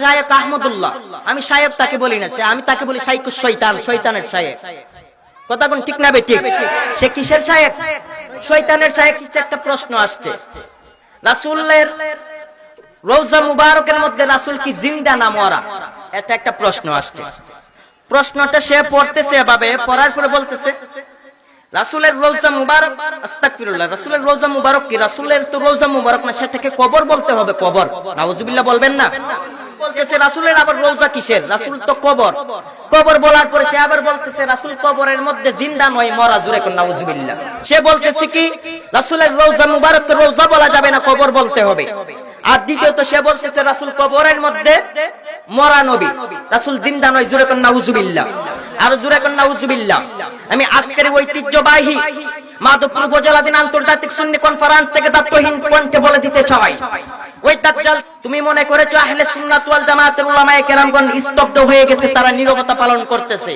শায়েক আহমদুল্লাহ। আমি শায়েক তাকে বলি না, সে আমি তাকে বলি শাইকুস শৈতান শৈতানের শায়েক কথা কোন ঠিক না বেটি সে কিসের শায়েক শৈতানের শায়েক কিছু একটা প্রশ্ন আসছে। রাসূলের রোজা মুবারকের মধ্যে রাসূল কি জিন্দা না মরা? এটা একটা প্রশ্ন আসছে। প্রশ্নটা সে পড়তেছে এভাবে, পড়ার পরে বলতেছে, রাসূলের রোজা মুবারক, আস্তাগফিরুল্লাহ, রাসূলের রোজা মুবারক কি? রাসূলের তো রোজা মুবারক না, সেটাকে কবর বলতে হবে, কবর। নাউজুবিল্লাহ বলবেন না? বলতেছে, রাসূলের আবার রোজা কিসের? রাসূল তো কবর। কবর বলার পরে সে আবার বলতেছে, রাসূল কবরের মধ্যে জিন্দা নয়, মরা জুরে কোন সে বলতেছে কি, রাসূলের রোজা মুবারককে রোজা বলা যাবে না, কবর বলতে হবে। আর দ্বিতীয়ত সে বলতেছে, রাসূল কবরের মধ্যে মরা নবী। রাসূল জিন্দা নয়, জুরে কোন আর জুরে কোন আমি আজকের ঐতিহ্যবাহী মাধবপুর উপজেলাধীন আন্তর্জাতিক সুন্নি কনফারেন্স থেকে দায়িত্বহীন কণ্ঠে বলে দিতে চাই। ওই দাজ্জাল, তুমি মনে করেছ আহলে সুন্নাত ওয়াল জামাতের উলামায়ে কেরামগণ স্তব্ধ হয়ে গেছে, তারা নীরবতা পালন করতেছে।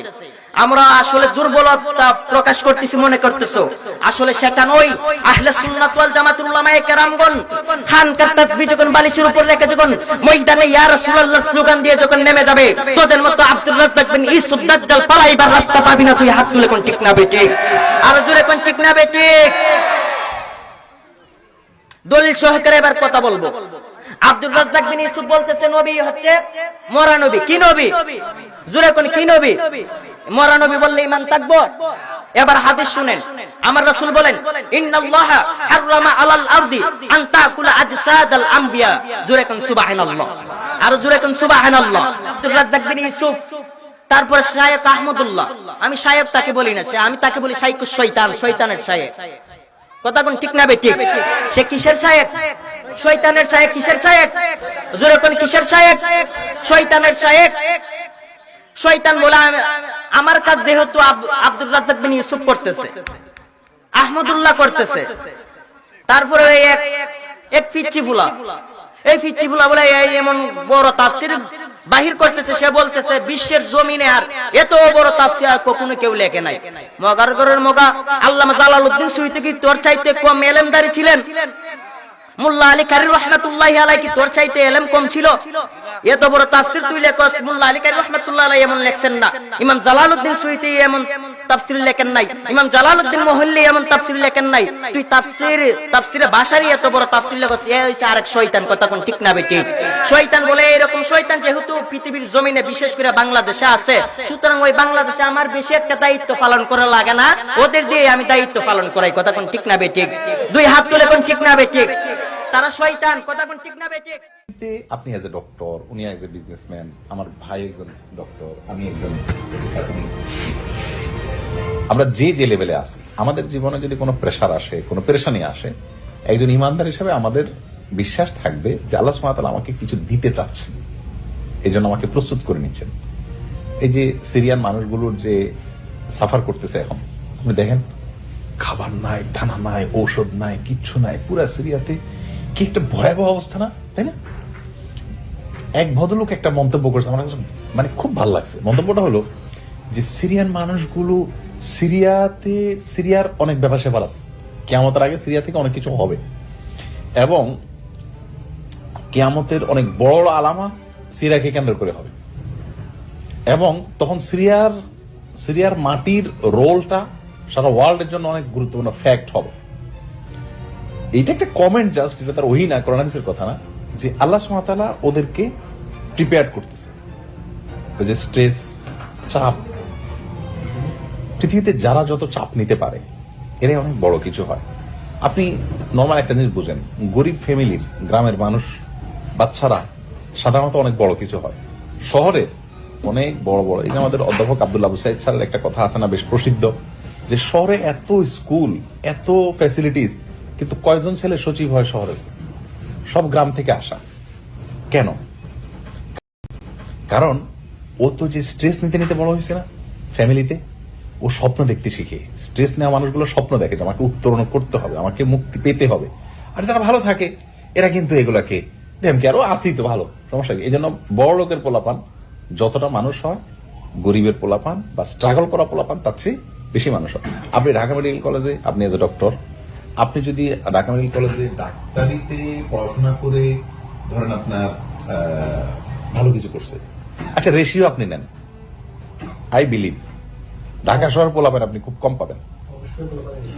আমরা আসলে দুর্বলতা প্রকাশ করতেছি, মনে করতেছো। আসলে সেটা নয়। আহলে সুন্নাত ওয়াল জামাতের উলামায়ে কেরামগণ খানকার তাসবিহ যখন বালিশের উপর রেখে যখন ময়দানে ইয়া রাসূলুল্লাহ স্লোগান দিয়ে যখন নেমে যাবে, তোদের মতো আব্দুর রাজ্জাক বিন ইউসুফ দাজ্জাল পালাইবার রাস্তা পাবি না, তুই হাত তুলে কোন ঠিক না বেটি? আর জোরে কোন ঠিক না বেটি দলিল সহকারে এবার কথা বলব। আব্দুল রাজ্জাক বিন ইউসুফ বলতেছে, নবী হচ্ছে মরা নবী। কি নবী? জোরে কোন কি নবী? মরা নবী বললে ইমান থাকব? এবার হাদিস শুনেন। আমার রাসূল বলেন, ইন্নাল্লাহা হারামা আলাল আরদি আন তাকুলা আজসাদাল আমবিয়া। জোরে কোন সুবহানাল্লাহ। আর জোরে কোন সুবহানাল্লাহ। আব্দুল রাজ্জাক বিন ইউসুফ তারপরে শায়েক আহমদুল্লাহ। আমি শায়েক তাকে বলি না আমি তাকে বলি শাইকুস শয়তান, শয়তানের শায়েক কথা কোন ঠিক না সে কিসের শায়েক কিসের জোরে কোন কিসের শায়েক শয়তান বলে আমার কাজ যেহেতু আব্দুল রাজ্জাক বিন ইউসুফ করতেছে, আহমদুল্লাহ করতেছে। তারপরে এক এক পিচ্চি ফুলা। এই পিচ্চি ফুলা বলে, এই এমন বড় তাফসির বাহির করতেছে, সে বলতেছে, বিশ্বের জমিনে আর এত বড় তাফসির আর কখনো কেউ লেখে নাই। মগার ঘরের মগা আল্লামা জালালউদ্দিন সুইতে কি তোর চাইতে কম এলেমদারি ছিলেন? ঠিক না বেটি? বলে এরকম যেহেতু পৃথিবীর জমিনে বিশেষ করে বাংলাদেশে আছে, সুতরাং ওই বাংলাদেশে আমার বেশি একটা দায়িত্ব পালন করা লাগে না। ওদের দিয়ে আমি দায়িত্ব পালন করাই, কথা কোন ঠিক না বেটি? দুই হাত তুলে কোন ঠিক না বেটি? তারা শয়তান, কথা কোন ঠিক না তে আপনি এজ এ ডক্টর উনি এজ এ বিজনেসম্যান আমার ভাই একজন ডক্টর আমি একজন আমরা যে যে লেভেলে আছি, আমাদের জীবনে যদি কোনো প্রেশার আসে, কোনো প্রেশানি আসে, একজন ইমানদার হিসেবে আমাদের বিশ্বাস থাকবে যে আল্লাহ সুমাতাল আমাকে কিছু দিতে চাচ্ছেন এই জন্য আমাকে প্রস্তুত করে নিচ্ছেন। এই যে সিরিয়ান মানুষগুলোর যে সাফার করতেছে এখন, আপনি দেখেন, খাবার নাই, দানা নাই, ঔষধ নাই, কিচ্ছু নাই, পুরা সিরিয়াতে কি একটা ভয়াবহ অবস্থা না? তাই না? এক ভদ্রলোক একটা মন্তব্য করেছে, আমার কাছে মানে খুব ভালো লাগছে। মন্তব্যটা হলো যে সিরিয়ান মানুষগুলো সিরিয়াতে, সিরিয়ার অনেক ব্যাপার স্যাপার আছে। কেয়ামতের আগে সিরিয়া থেকে অনেক কিছু হবে। এবং কেয়ামতের অনেক বড় আলামা সিরিয়াকে কেন্দ্র করে হবে। এবং তখন সিরিয়ার সিরিয়ার মাটির রোলটা সারা ওয়ার্ল্ডের জন্য অনেক গুরুত্বপূর্ণ ফ্যাক্ট হবে। এইটা একটা কমেন্ট জাস্ট এটা তার ওহি না করোনাদিসের কথা না, যে আল্লাহ সুমাতালা ওদেরকে প্রিপেয়ার করতেছে। ওই যে স্ট্রেস চাপ। পৃথিবীতে যারা যত চাপ নিতে পারে, এরাই অনেক বড় কিছু হয়। আপনি নর্মাল একটা জিনিস বুঝেন, গরিব ফ্যামিলির, গ্রামের মানুষ, বাচ্চারা সাধারণত অনেক বড় কিছু হয়। শহরে অনেক বড় বড়, এই যে আমাদের অধ্যাপক আব্দুল্লাহ সাহেব স্যারের একটা কথা আছে না, বেশ প্রসিদ্ধ, যে শহরে এত স্কুল, এত ফ্যাসিলিটিস কিন্তু কয়জন ছেলে সচিব হয় শহরে? সব গ্রাম থেকে আসা। কেন? কারণ, ও তো যে স্ট্রেস নিতে নিতে বড় হয়েছে না ফ্যামিলিতে, ও স্বপ্ন দেখতে শিখে। স্ট্রেস নেওয়া মানুষগুলো স্বপ্ন দেখে যে আমাকে উত্তরণ করতে হবে, আমাকে মুক্তি পেতে হবে। আর যারা ভালো থাকে, এরা কিন্তু এগুলাকে কি, আরও আসি তো ভালো, সমস্যা এই জন্য বড় লোকের পোলাপান, যতটা মানুষ হয়, গরিবের পোলাপান বা স্ট্রাগল করা পোলাপান, তার চেয়ে বেশি মানুষ হয়। আপনি ঢাকা মেডিকেল কলেজে আপনি এজ এ ডক্টর আপনি যদি ঢাকা মেডিকেল কলেজে ডাক্তারিতে পড়াশোনা করে ধরেন আপনার ভালো কিছু করছে আচ্ছা রেশিও আপনি নেন। আই বিলিভ ঢাকা শহর পোলাবেন আপনি খুব কম পাবেন।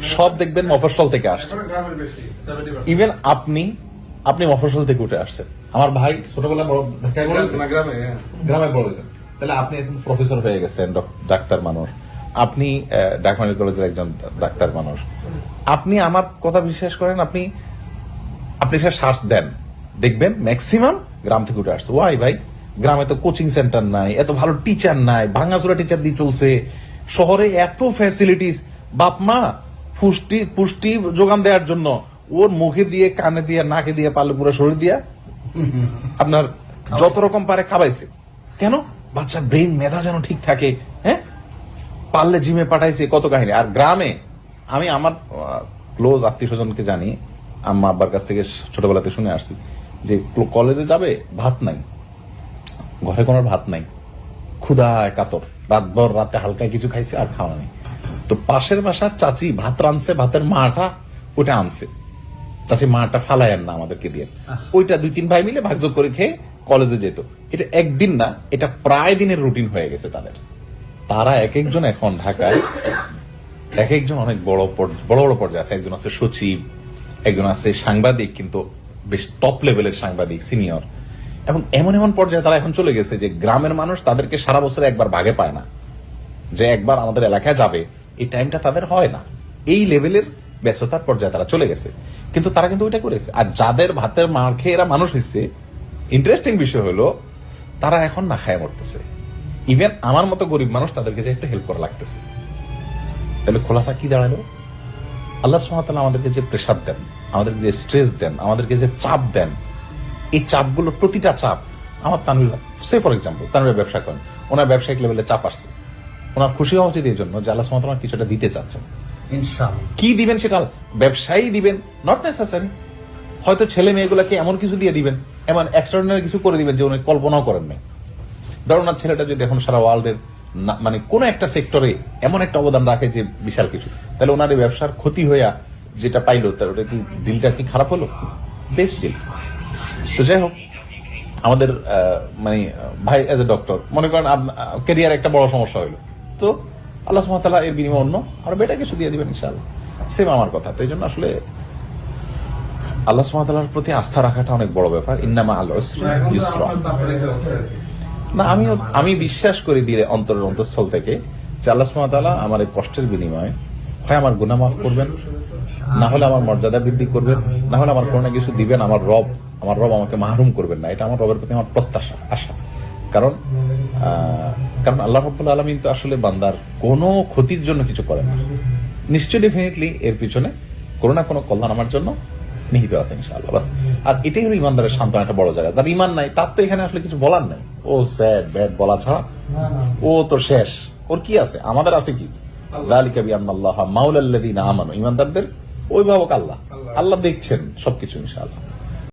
সব দেখবেন মফস্বল থেকে আসছে। ইভেন আপনি আপনি মফস্বল থেকে উঠে আসছেন। আমার ভাই ছোটবেলা বড় ঢাকায় বড় হয়েছে? গ্রামে বড় হয়েছেন তাহলে আপনি এখন প্রফেসর হয়ে গেছেন ডক- ডাক্তার মানুষ। আপনি মেডিকেল কলেজের একজন ডাক্তার মানুষ। আপনি আমার কথা বিশ্বাস করেন, আপনি আপনি সেটা শ্বাস দেন। দেখবেন ম্যাক্সিমাম গ্রাম থেকে উঠে আসছে। ওয়াই ভাই? গ্রামে তো কোচিং সেন্টার নাই, এত ভালো টিচার নাই ভাঙাচোরা টিচার দিয়ে চলছে। শহরে এত ফ্যাসিলিটিস বাপ মা, পুষ্টি পুষ্টি যোগান দেওয়ার জন্য। ওর মুখে দিয়ে, কানে দিয়ে, নাকে দিয়ে পারলে পুরো শরীর দিয়া আপনার যত রকম পারে খাবাইছে। কেন? বাচ্চার ব্রেন মেধা যেন ঠিক থাকে হ্যাঁ? পারলে জিমে পাঠাইছে কত কাহিনী? আর গ্রামে আমি আমার ক্লোজ আত্মীয় স্বজনকে জানি আম্মা আব্বার কাছ থেকে ছোটবেলাতে শুনে আসছি যে কলেজে যাবে ভাত নাই। ঘরে কোনো ভাত নাই। ক্ষুধায় কাতর রাতভর রাতে হালকা কিছু খাইছে আর খাওয়া নেই। তো পাশের বাসার চাচি ভাত রানছে ভাতের মাটা ওটা আনছে। চাচি মাটা ফালাইয়েন না আমাদেরকে দিয়ে। ওইটা দুই তিন ভাই মিলে ভাগযোগ করে খেয়ে কলেজে যেত। এটা একদিন না এটা প্রায় দিনের রুটিন হয়ে গেছে তাদের। তারা এক একজন এখন ঢাকায় এক একজন অনেক বড় বড় বড় পর্যায়ে আছে। একজন আছে সচিব, একজন আছে সাংবাদিক, কিন্তু বেশ টপ লেভেলের সাংবাদিক সিনিয়র এবং এমন এমন পর্যায়ে তারা এখন চলে গেছে যে গ্রামের মানুষ তাদেরকে সারা বছরে একবার ভাগে পায় না। যে একবার আমাদের এলাকায় যাবে, এই টাইমটা তাদের হয় না। এই লেভেলের ব্যস্ততার পর্যায়ে তারা চলে গেছে। কিন্তু তারা কিন্তু ওইটা করেছে। আর যাদের ভাতের মার খেয়ে এরা মানুষ হয়েছে ইন্টারেস্টিং বিষয় হলো, তারা এখন না খায় মরতেছে। ইভেন আমার মতো গরিব মানুষ তাদেরকে যে একটু হেল্প করা লাগতেছে। তাহলে খোলাসা কি দাঁড়াল? আল্লাহ সুমাতাল আমাদেরকে যে প্রেশার দেন আমাদেরকে যে স্ট্রেস দেন আমাদেরকে যে চাপ দেন এই চাপগুলো প্রতিটা চাপ আমার তানভীর সে ফর এক্সাম্পল তানভীর ব্যবসা করেন ওনার ব্যবসায়িক লেভেলে চাপ আসছে। ওনার খুশি হওয়া উচিত এই জন্য যে আল্লাহ সুমাতাল কিছুটা দিতে চাচ্ছেন। কি দিবেন সেটা ব্যবসায়ী দিবেন নট নেসেসারি হয়তো ছেলে মেয়েগুলোকে এমন কিছু দিয়ে দিবেন এমন এক্সট্রাঅর্ডিনারি কিছু করে দিবেন যে উনি কল্পনাও করেন নাই। ধরুন ওনার ছেলেটা যদি এখন সারা ওয়ার্ল্ডের মানে কোন একটা সেক্টরে এমন একটা অবদান রাখে যে বিশাল কিছু। তাহলে ওনার এই ব্যবসার ক্ষতি হইয়া যেটা পাইলো তার ওটা কি ডিলটা কি খারাপ হলো? বেস্ট ডিল তো যাই হোক আমাদের মানে ভাই এজ এ ডক্টর মনে করেন ক্যারিয়ার একটা বড় সমস্যা হইল। তো আল্লাহ সুমতাল্লাহ এর বিনিময় অন্য আর বেটা কিছু দিয়ে দিবেন ইনশাআল্লাহ। সেম আমার কথা। তো এই জন্য আসলে আল্লাহ সুমতাল্লাহর প্রতি আস্থা রাখাটা অনেক বড় ব্যাপার। ইন্নামা আল ইসরা না আমি আমি বিশ্বাস করি দিয়ে অন্তরের অন্তঃস্থল থেকে যে আল্লাহ সুমতাল্লাহ আমার এই কষ্টের বিনিময়ে হয় আমার গুনাহ মাফ করবেন, না হলে আমার মর্যাদা বৃদ্ধি করবেন, না হলে আমার কোনো কিছু দিবেন, আমার রব আমার রব আমাকে মাহরুম করবেন না। এটা আমার রবের প্রতি আমার প্রত্যাশা, আশা। কারণ কারণ আল্লাহ রব্বুল আলমিন তো আসলে বান্দার কোনো ক্ষতির জন্য কিছু করেন না। নিশ্চয় ডেফিনেটলি এর পিছনে কোনো না কোনো কল্যাণ আমার জন্য নিহিত আছে ইনশাআল্লাহ বাস। আর এটাই হলো ইমানদারের সান্ত্বনা একটা বড় জায়গা। যার ইমান নাই তার তো এখানে আসলে কিছু বলার নাই। ও স্যাড ব্যাড বলা ছাড়া। ও তো শেষ। ওর কি আছে? আমাদের আছে কি? যালিকা বিআল্লাহ মাউলাল্লাদিন আমানো। ইমানদারদের অভিভাবক আল্লাহ। আল্লাহ দেখছেন সবকিছু ইনশাআল্লাহ।